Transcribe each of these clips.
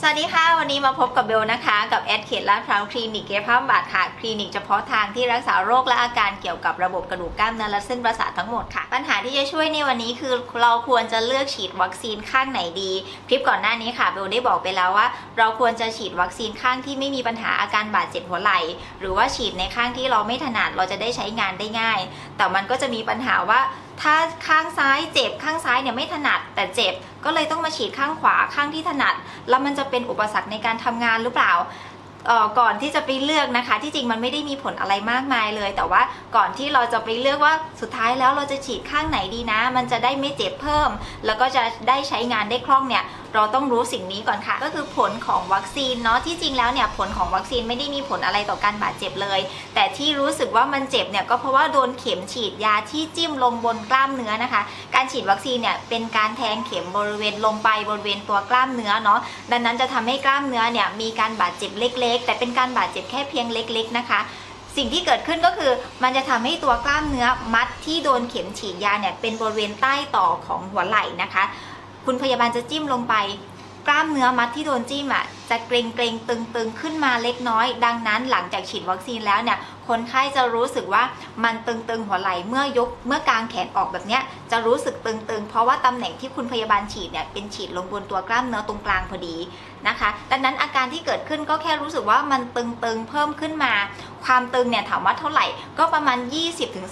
สวัสดีค่ะ วันนี้มาพบกับเบลนะคะ กับแอดเขตลาดพร้าวคลินิกเกภาพบาดค่ะคลินิกเฉพาะทางที่รักษาโรคและอาการเกี่ยวกับระบบกระดูกกล้ามเนื้อและเส้นประสาททั้งหมดค่ะ ปัญหาที่จะช่วยในวันนี้คือเราควรจะเลือกฉีดวัคซีนข้างไหนดีคลิปก่อนหน้านี้ค่ะเบลได้บอกไปแล้วว่า เราควรจะฉีดวัคซีนข้างที่ไม่มีปัญหาอาการบาดเจ็บหัวไหล่หรือว่าฉีดในข้างที่เราไม่ถนัดเราจะได้ใช้งานได้ง่าย แต่มันก็จะมีปัญหาว่า ถ้าข้างซ้ายเจ็บข้างซ้ายเนี่ยไม่ถนัดแต่เจ็บ ก็เลยต้องมาฉีดข้างขวาข้างที่ถนัด แล้วมันจะเป็นอุปสรรคในการทำงานหรือเปล่าก่อนที่จะไปเลือกนะคะ ที่จริงมันไม่ได้มีผลอะไรมากมายเลย แต่ว่าก่อนที่เราจะไปเลือกว่าสุดท้ายแล้วเราจะฉีดข้างไหนดีนะ มันจะได้ไม่เจ็บเพิ่ม แล้วก็จะได้ใช้งานได้คล่องเนี่ยเราต้องรู้สิ่งนี้ก่อนค่ะ ก็คือผลของวัคซีนเนาะที่จริงแล้วเนี่ยผลของวัคซีนไม่ได้มีผลอะไรต่อการบาดเจ็บเลย แต่ที่รู้สึกว่ามันเจ็บเนี่ยก็เพราะว่าโดนเข็มฉีดยาที่จิ้มลงบนกล้ามเนื้อนะคะ การฉีดวัคซีนเนี่ยเป็นการแทงเข็มบริเวณลงไปบริเวณตัวกล้ามเนื้อเนาะดังนั้นจะทำให้กล้ามเนื้อเนี่ยมีการบาดเจ็บเล็ก ๆ แต่เป็นการบาดเจ็บแค่เพียงเล็ก ๆ นะคะสิ่งที่เกิดขึ้นก็คือมันจะทำให้ตัวกล้ามเนื้อมัดที่โดนเข็มฉีดยาเนี่ยเป็นบริเวณใต้ต่อของหัวไหล่นะคะ คุณพยาบาลจะจิ้มลงไป กล้ามเนื้อมัดที่โดนจิ้มอะ จะเกรงเกรงๆตึงขึ้นมาเล็กน้อย ดังนั้นหลังจากฉีดวัคซีนแล้วเนี่ยคนไข้จะรู้สึกว่ามันตึงๆหัวไหล่เมื่อยกเมื่อกางแขนออกแบบเนี้ยจะรู้สึกตึงๆ เพราะว่าตำแหน่งที่คุณพยาบาลฉีดเนี่ยเป็นฉีดลงบนตัวกล้ามเนื้อตรงกลางพอดีนะคะ ดังนั้นอาการที่เกิดขึ้นก็แค่รู้สึกว่ามันตึงๆเพิ่มขึ้นมา ความตึงเนี่ยถามว่าเท่าไหร่ก็ประมาณ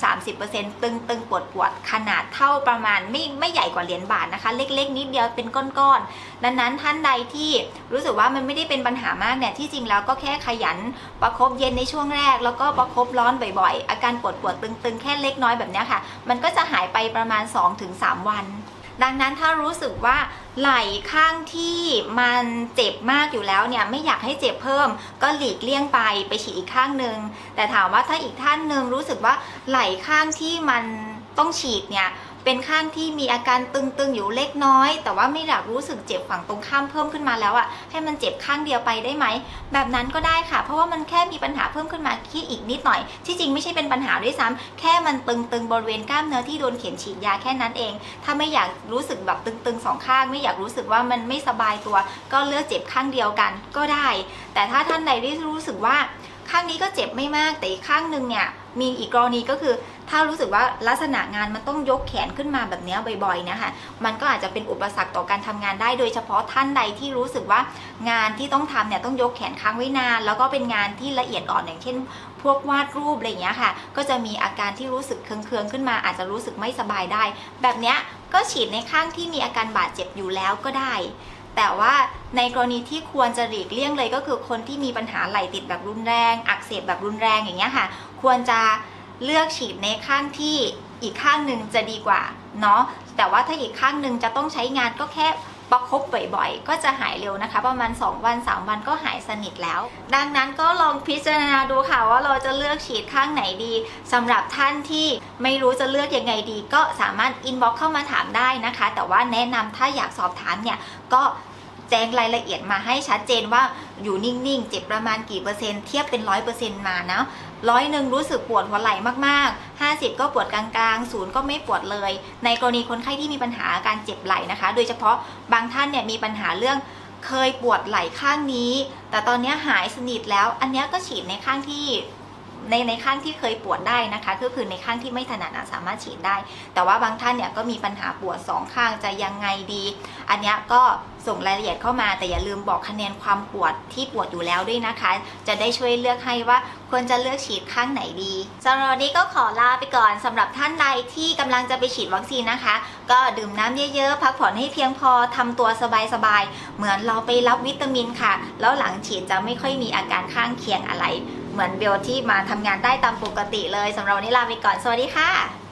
20-30%ตึงๆปวดๆขนาดเท่าประมาณไม่ไม่ใหญ่กว่าเหรียญบาทนะคะ เล็กๆ นิดเดียวเป็นก้อนๆดังนั้นท่านใดที่รู้สึกว่ามันไม่ได้เป็นปัญหามากเนี่ยที่จริงแล้วก็แค่ขยันประคบเย็นในช่วงแรก แล้วก็ประคบร้อนบ่อยๆ อาการปวดปวดตึงๆ แค่เล็กน้อยแบบนี้ค่ะ มันก็จะหายไปประมาณ 2-3 วันดังนั้นถ้ารู้สึกว่าไหล่ข้างที่มันเจ็บมากอยู่แล้วเนี่ยไม่อยากให้เจ็บเพิ่ม ก็หลีกเลี่ยงไปไปฉีดอีกข้างหนึ่งแต่ถามว่าถ้าอีกท่านหนึ่งรู้สึกว่าไหล่ข้างที่มันต้องฉีดเนี่ย เป็นข้างที่มีอาการตึงๆอยู่เล็กน้อย แต่ว่าไม่อยากรู้สึกเจ็บฝั่งตรงข้ามเพิ่มขึ้นมาแล้วอะ่ะให้มันเจ็บข้างเดียวไปได้ไหมแบบนั้นก็ได้ค่ะ เพราะว่ามันแค่มีปัญหาเพิ่มขึ้นมาแค่อีกนิดหน่อย ที่จริงไม่ใช่เป็นปัญหาด้วยซ้ำแค่มันตึงๆบริเวณกล้ามเนื้อที่โดนเข็มฉีดยาแค่นั้นเอง ถ้าไม่อยากรู้สึกแบบตึงๆสองข้าง ไม่อยากรู้สึกว่ามันไม่สบายตัว ก็เลือกเจ็บข้างเดียวกันก็ได้ แต่ถ้าท่านใดที่รู้สึกว่าข้างนี้ก็เจ็บไม่มากแต่อีกข้างหนึ่งเนี่ยมีอีกกรณีก็คือ ถ้ารู้สึกว่าลักษณะงานมันต้องยกแขนขึ้นมาแบบเนี้ยบ่อยๆนะคะมันก็อาจจะเป็นอุปสรรคต่อการทำงานได้ โดยเฉพาะท่านใดที่รู้สึกว่างานที่ต้องทำเนี่ยต้องยกแขนค้างไว้นาน แล้วก็เป็นงานที่ละเอียดอ่อนอย่างเช่น พวกวาดรูปอะไรอย่างเงี้ยค่ะ ก็จะมีอาการที่รู้สึกเคืองๆขึ้นมา อาจจะรู้สึกไม่สบายได้ แบบเนี้ยก็ฉีดในข้างที่มีอาการบาดเจ็บอยู่แล้วก็ได้แต่ว่าในกรณีที่ควรจะหลีกเลี่ยงเลยก็คือคนที่มีปัญหาไหลติดแบบรุนแรง อักเสบแบบรุนแรงอย่างเงี้ยค่ะ ควรจะ เลือกฉีดในข้างที่อีกข้างหนึ่งจะดีกว่าเนาะแต่ว่าถ้าอีกข้างหนึ่งจะต้องใช้งานก็แค่ประคบบ่อยๆ ก็จะหายเร็วนะคะ ประมาณ 2 วัน 3 วันก็หายสนิทแล้ว ดังนั้นก็ลองพิจารณาดูค่ะว่าเราจะเลือกฉีดข้างไหนดีสำหรับท่านที่ไม่รู้จะเลือกยังไงดี ก็สามารถอินบ็อกเข้ามาถามได้นะคะ แต่ว่าแนะนำถ้าอยากสอบถามเนี่ยก็แจ้งรายละเอียดมาให้ชัดเจนว่าอยู่นิ่งๆ เจ็บประมาณกี่เปอร์เซ็นต์เทียบเป็นร้อยเปอร์เซ็นต์มานะ ร้อยหนึ่งรู้สึกปวดหัวไหล่มากๆ 50 ก็ปวดกลางๆศูนย์ก็ไม่ปวดเลย ในกรณีคนไข้ที่มีปัญหาการเจ็บไหล่นะคะ โดยเฉพาะบางท่านเนี่ยมีปัญหาเรื่องเคยปวดไหล่ข้างนี้ แต่ตอนนี้หายสนิทแล้ว อันนี้ก็ฉีดในข้างที่ ในในข้างที่เคยปวดได้นะคะ ก็คือในข้างที่ไม่ถนัดสามารถฉีดได้ แต่ว่าบางท่านเนี่ยก็มีปัญหาปวดสองข้างจะยังไงดี อันนี้ก็ส่งรายละเอียดเข้ามาแต่อย่าลืมบอกคะแนนความปวดที่ปวดอยู่แล้วด้วยนะคะ จะได้ช่วยเลือกให้ว่าควรจะเลือกฉีดข้างไหนดีสำหรับวันนี้ก็ขอลาไปก่อนสำหรับท่านใดที่กำลังจะไปฉีดวัคซีนนะคะ ก็ดื่มน้ำเยอะๆ พักผ่อนให้เพียงพอทำตัวสบายๆ เหมือนเราไปรับวิตามินค่ะ แล้วหลังฉีดจะไม่ค่อยมีอาการข้างเคียงอะไร เหมือนเบลที่มาทำงานได้ตามปกติเลยสำหรับวันนี้ลาไปก่อน สวัสดีค่ะ